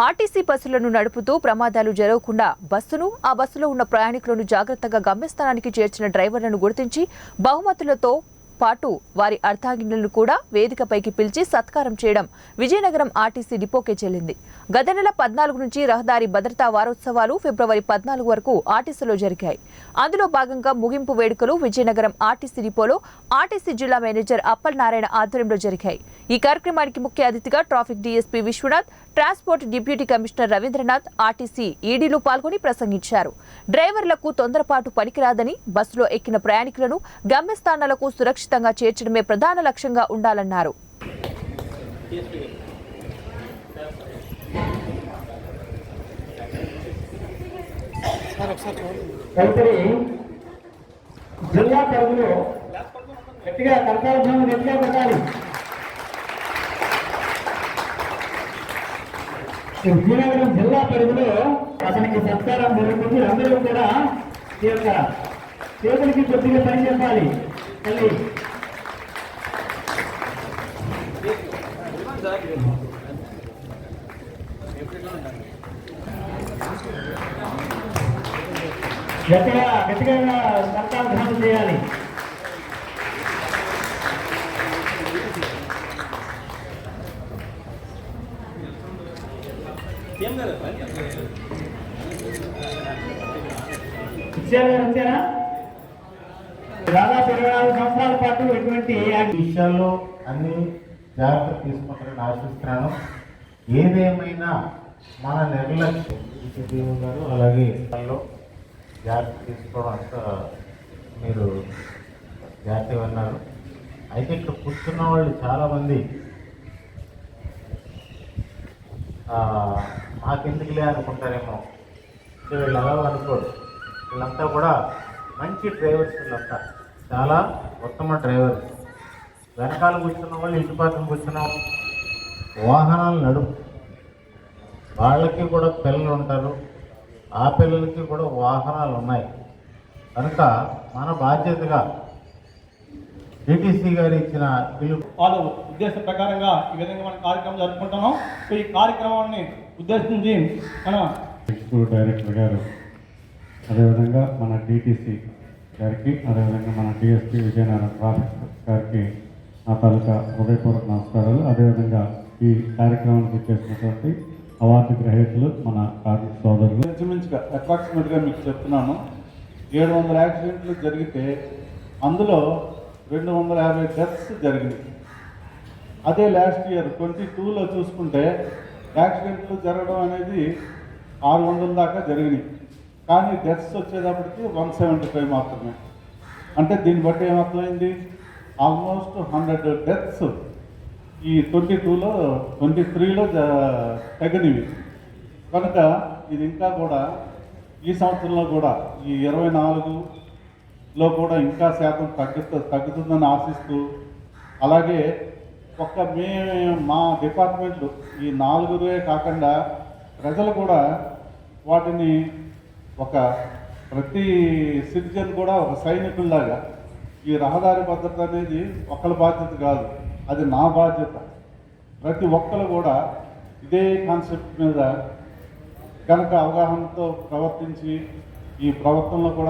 RTC బస్సులను నడుపుతూ ప్రమాదాలు జరగకుండా బస్సును ఆ బస్సులో ఉన్న ప్రయాణికులను జాగ్రత్తగా గమ్యస్థానానికి చేర్చిన డ్రైవర్లను గుర్తించి బహుమతులతో పాటు వారి అర్థాగినులను కూడా వేదికపైకి పిలిచి సత్కారం చేయడం విజయనగరం ఆర్టీసీ డిపోకే చెల్లింది. గత నెల పద్నాలుగు నుంచి రహదారి భద్రతా వారోత్సవాలు ఫిబ్రవరి పద్నాలుగు వరకు ఆర్టీసీలో జరిగాయి. అందులో భాగంగా ముగింపు వేడుకలు విజయనగరం ఆర్టీసీ డిపోలో ఆర్టీసీ జిల్లా మేనేజర్ అప్పల్ నారాయణ ఆధ్వర్యంలో జరిగాయి. ఈ కార్యక్రమానికి ముఖ్య అతిథిగా traffic DSP Vishwanath transport deputy commissioner Ravindranath RTC ఈడీలు పాల్గొని ప్రసంగించారు. డ్రైవర్లకు తొందరపాటు పనికిరాదని బస్సులో ఎక్కిన ప్రయాణికులను గమ్యస్థానాలకు సురక్షితంగా చేర్చడమే ప్రధాన లక్ష్యంగా ఉండాలన్నారు. జిల్లా పరిధిలో గట్టిగా కర్తాధ్యానం గట్టిగా పెట్టాలి విజయనగరం జిల్లా పరిధిలో అతనికి సత్కారం జరుగుతుంది. అందరూ కూడా ఈ యొక్క చేతులకి కొద్దిగా పని చెప్పాలి. గట్టిగా గట్టిగా కర్తాధ్యానం చేయాలి. ఇచ్చారు గారు అంతేనా? దాదాపు ఇరవై నాలుగు సంవత్సరాల పాటు ఎటువంటి విషయాల్లో అన్ని జాగ్రత్త తీసుకుంటారని ఆశిస్తున్నాను. ఏదేమైనా మన నిర్లక్ష్యం ఈటీవీ గారు అలాగే జాగ్రత్త తీసుకోవడం మీరు జాగ్రత్తగా ఉన్నారు అయితే ఇక్కడ కూర్చున్న వాళ్ళు చాలామంది మాకెందుకులే అనుకుంటారేమో. వీళ్ళు అలా అనుకోరు. వీళ్ళంతా కూడా మంచి డ్రైవర్స్ వీళ్ళంతా. చాలా ఉత్తమ డ్రైవర్స్ వెనకాల కూర్చున్న వాళ్ళు ఇంటి పక్కన కూర్చున్న వాహనాలు నడుపు వాళ్ళకి కూడా పిల్లలు ఉంటారు. ఆ పిల్లలకి కూడా వాహనాలు ఉన్నాయి. కనుక మన బాధ్యతగా డిటిసి గారు ఇచ్చిన వాళ్ళ ఉద్దేశ ప్రకారంగా ఈ విధంగా మనం కార్యక్రమం జరుపుకుంటున్నాం. సో ఈ కార్యక్రమాన్ని ఉద్దేశించి మన ఎగ్జిక్యూటివ్ డైరెక్టర్ గారు అదేవిధంగా మన డిటిసి గారికి అదేవిధంగా మన డిఎస్పి విజయనగరం ట్రాఫిక్ గారికి నా తాలూకా హృదయపూర్వక నమస్కారాలు. అదేవిధంగా ఈ కార్యక్రమానికి చేసినటువంటి అవార్డు గ్రహీతలు మన కార్మిక సోదరులు. ఇంచుమించుగా అప్రాక్సిమేట్గా మీకు చెప్తున్నాను. ఏడు వందల యాక్సిడెంట్లు జరిగితే అందులో రెండు వందల యాభై డెత్స్ జరిగింది. అదే లాస్ట్ ఇయర్ ట్వంటీ టూలో చూసుకుంటే యాక్సిడెంట్లు జరగడం అనేది ఆరు వందల దాకా జరిగినాయి. కానీ డెత్స్ వచ్చేటప్పటికి వన్ సెవెంటీ ఫైవ్ మాత్రమే. అంటే దీన్ని బట్టి ఏమర్థమైంది? ఆల్మోస్ట్ హండ్రెడ్ డెత్స్ ఈ ట్వంటీ టూలో ట్వంటీ త్రీలో తగినవి. కనుక ఇది ఇంకా కూడా ఈ సంవత్సరంలో కూడా ఈ ఇరవై నాలుగులో కూడా ఇంకా శాతం తగ్గుతు తగ్గుతుందని ఆశిస్తూ అలాగే ఒక్క మే మా డిపార్ట్మెంట్లు ఈ నాలుగురే కాకుండా ప్రజలు కూడా వాటిని ఒక ప్రతి సిటిజన్ కూడా ఒక సైనికుల్లాగా ఈ రహదారి భద్రత అనేది ఒకళ్ళ బాధ్యత కాదు అది నా బాధ్యత. ప్రతి ఒక్కరు కూడా ఇదే కాన్సెప్ట్ మీద కనుక అవగాహనతో ప్రవర్తించి ఈ ప్రవర్తనలో కూడా